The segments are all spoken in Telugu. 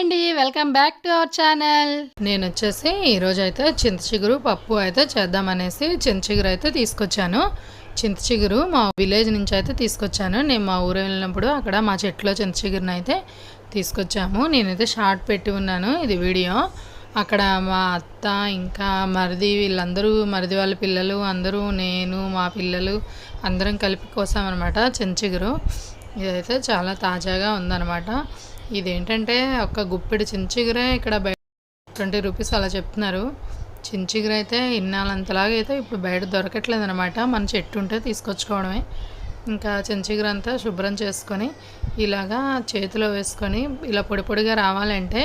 అండి welcome back to our channel. నేను వచ్చేసి ఈరోజు అయితే చింత చిగురు పప్పు అయితే చేద్దామనేసి చింత చిగురు అయితే తీసుకొచ్చాను. చింత చిగురు మా విలేజ్ నుంచి అయితే తీసుకొచ్చాను. నేను మా ఊరు వెళ్ళినప్పుడు అక్కడ మా చెట్లో చింత చిగురుని అయితే తీసుకొచ్చాము. నేనైతే షార్ట్ పెట్టి ఉన్నాను ఇది వీడియో. అక్కడ మా అత్త ఇంకా మరిది వీళ్ళందరూ మరిది వాళ్ళ పిల్లలు అందరూ నేను మా పిల్లలు అందరం కలిపి కోసామన్నమాట చిగురు ఇదైతే చాలా తాజాగా ఉందన్నమాట. ఇదేంటంటే ఒక గుప్పెడు చించిగురే ఇక్కడ బయట ట్వంటీ రూపీస్ అలా చెప్తున్నారు. చించిగురు అయితే ఇన్నాళ్ళంతలాగా అయితే ఇప్పుడు బయట దొరకట్లేదు అనమాట మన చెట్టు ఉంటే తీసుకొచ్చుకోవడమే. ఇంకా చించిగురు అంతా శుభ్రం చేసుకొని ఇలాగా చేతిలో వేసుకొని ఇలా పొడి పొడిగా రావాలంటే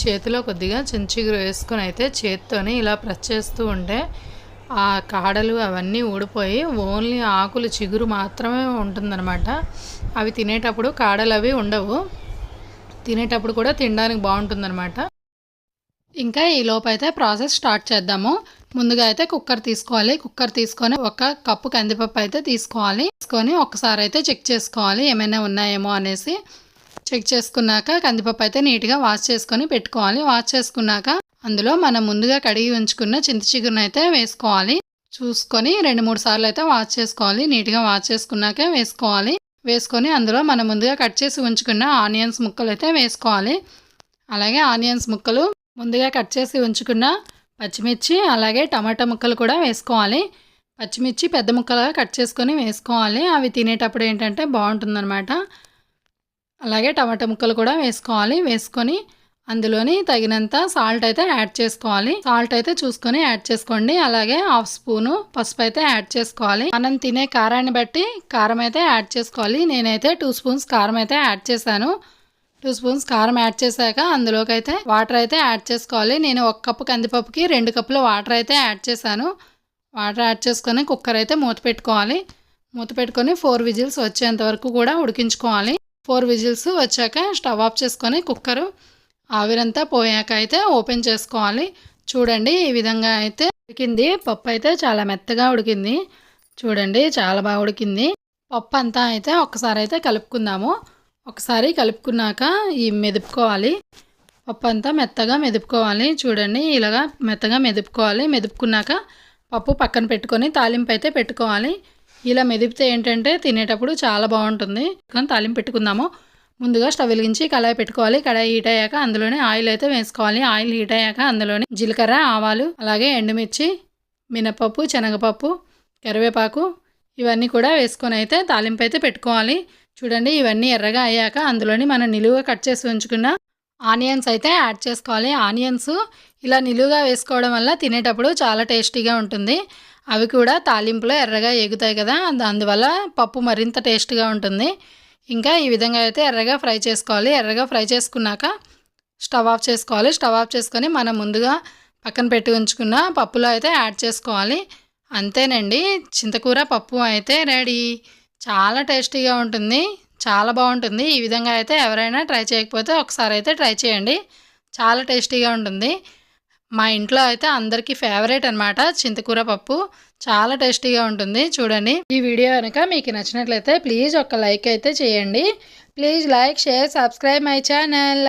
చేతిలో కొద్దిగా చించిగురు వేసుకొని అయితే చేత్తోని ఇలా ప్రెస్ చేస్తూ ఉంటే ఆ కాడలు అవన్నీ ఊడిపోయి ఓన్లీ ఆకులు చిగురు మాత్రమే ఉంటుందన్నమాట. అవి తినేటప్పుడు కాడలు అవి ఉండవు. తినేటప్పుడు కూడా తినడానికి బాగుంటుందన్నమాట. ఇంకా ఈ లోపు అయితే ప్రాసెస్ స్టార్ట్ చేద్దాము. ముందుగా అయితే కుక్కర్ తీసుకోవాలి. కుక్కర్ తీసుకొని ఒక కప్పు కందిపప్పు అయితే తీసుకోవాలి. తీసుకొని ఒకసారి అయితే చెక్ చేసుకోవాలి. ఏమైనా ఉన్నాయేమో అనేసి. చెక్ చేసుకున్నాక కందిపప్పు అయితే నీట్గా వాష్ చేసుకొని పెట్టుకోవాలి. వాష్ చేసుకున్నాక అందులో మనం ముందుగా కడిగి ఉంచుకున్న చింత చిగురును అయితే వేసుకోవాలి. చూసుకొని రెండు మూడు సార్లు అయితే వాష్ చేసుకోవాలి. నీట్గా వాష్ చేసుకున్నాకే వేసుకోవాలి. వేసుకొని అందులో మనం ముందుగా కట్ చేసి ఉంచుకున్న ఆనియన్స్ ముక్కలు అయితే వేసుకోవాలి. అలాగే ఆనియన్స్ ముక్కలు ముందుగా కట్ చేసి ఉంచుకున్న పచ్చిమిర్చి అలాగే టమాటా ముక్కలు కూడా వేసుకోవాలి. పచ్చిమిర్చి పెద్ద ముక్కలుగా కట్ చేసుకొని వేసుకోవాలి. అవి తినేటప్పుడు ఏంటంటే బాగుంటుందన్నమాట. అలాగే టమాటా ముక్కలు కూడా వేసుకోవాలి. వేసుకొని అందులోని తగినంత సాల్ట్ అయితే యాడ్ చేసుకోవాలి. సాల్ట్ అయితే చూసుకొని యాడ్ చేసుకోండి. అలాగే హాఫ్ స్పూను పసుపు అయితే యాడ్ చేసుకోవాలి. మనం తినే కారాన్ని బట్టి కారం అయితే యాడ్ చేసుకోవాలి. నేనైతే టూ స్పూన్స్ కారం అయితే యాడ్ చేశాను. టూ స్పూన్స్ కారం యాడ్ చేశాక అందులోకి అయితే వాటర్ అయితే యాడ్ చేసుకోవాలి. నేను ఒక కప్పు కందిపప్పుకి రెండు కప్పులు వాటర్ అయితే యాడ్ చేశాను. వాటర్ యాడ్ చేసుకొని కుక్కర్ అయితే మూత పెట్టుకోవాలి. మూత పెట్టుకొని ఫోర్ విజిల్స్ వచ్చేంత వరకు కూడా ఉడికించుకోవాలి. ఫోర్ విజిల్స్ వచ్చాక స్టవ్ ఆఫ్ చేసుకొని కుక్కరు ఆవిరంతా పోయాక అయితే ఓపెన్ చేసుకోవాలి. చూడండి ఈ విధంగా అయితే ఉడికింది. పప్పు అయితే చాలా మెత్తగా ఉడికింది. చూడండి చాలా బాగా ఉడికింది. పప్పు అంతా అయితే ఒకసారి అయితే కలుపుకుందాము. ఒకసారి కలుపుకున్నాక ఈ మెదుపుకోవాలి. పప్పు అంతా మెత్తగా మెదుపుకోవాలి. చూడండి ఇలాగా మెత్తగా మెదుపుకోవాలి. మెదుపుకున్నాక పప్పు పక్కన పెట్టుకొని తాలింపు అయితే పెట్టుకోవాలి. ఇలా మెదిపితే ఏంటంటే తినేటప్పుడు చాలా బాగుంటుంది. తాలింపు పెట్టుకుందాము. ముందుగా స్టవ్ వెలిగించి కళాయి పెట్టుకోవాలి. కడాయి హీట్ అయ్యాక అందులోనే ఆయిల్ అయితే వేసుకోవాలి. ఆయిల్ హీట్ అయ్యాక అందులోనే జీలకర్ర ఆవాలు అలాగే ఎండుమిర్చి మినపప్పు శనగపప్పు కరివేపాకు ఇవన్నీ కూడా వేసుకొని అయితే తాలింపు అయితే పెట్టుకోవాలి. చూడండి ఇవన్నీ ఎర్రగా అయ్యాక అందులోని మనం నిలువుగా కట్ చేసి ఉంచుకున్న ఆనియన్స్ అయితే యాడ్ చేసుకోవాలి. ఆనియన్స్ ఇలా నిలువుగా వేసుకోవడం వల్ల తినేటప్పుడు చాలా టేస్టీగా ఉంటుంది. అవి కూడా తాలింపులో ఎర్రగా ఎగుతాయి కదా అందువల్ల పప్పు మరింత టేస్ట్గా ఉంటుంది. ఇంకా ఈ విధంగా అయితే ఎర్రగా ఫ్రై చేసుకోవాలి. ఎర్రగా ఫ్రై చేసుకున్నాక స్టవ్ ఆఫ్ చేసుకోవాలి. స్టవ్ ఆఫ్ చేసుకొని మనం ముందుగా పక్కన పెట్టి ఉంచుకున్న పప్పులో అయితే యాడ్ చేసుకోవాలి. అంతేనండి. చింతకూర పప్పు అయితే రెడీ. చాలా టేస్టీగా ఉంటుంది. చాలా బాగుంటుంది. ఈ విధంగా అయితే ఎవరైనా ట్రై చేయకపోతే ఒకసారి అయితే ట్రై చేయండి. చాలా టేస్టీగా ఉంటుంది. మా ఇంట్లో అయితే అందరికీ ఫేవరెట్ అనమాట చింతకూర పప్పు. చాలా టేస్టీగా ఉంటుంది. చూడండి. ఈ వీడియో కనుక మీకు నచ్చినట్లయితే ప్లీజ్ ఒక లైక్ అయితే చేయండి. Please like share subscribe my channel.